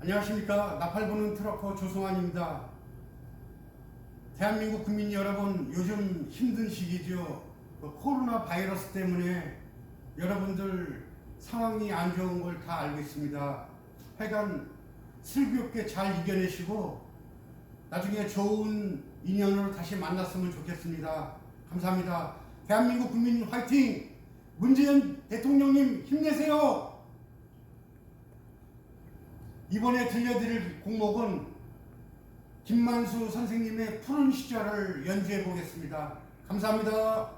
안녕하십니까 나팔 부는 트럭커 조성환입니다. 대한민국 국민 여러분 요즘 힘든 시기죠. 그 코로나 바이러스 때문에 여러분들 상황이 안 좋은 걸 다 알고 있습니다. 하여간 슬기롭게 잘 이겨내시고 나중에 좋은 인연으로 다시 만났으면 좋겠습니다. 감사합니다. 대한민국 국민 화이팅! 문재인 대통령님 힘내세요! 이번에 들려드릴 곡목은 김만수 선생님의 푸른 시절을 연주해 보겠습니다. 감사합니다.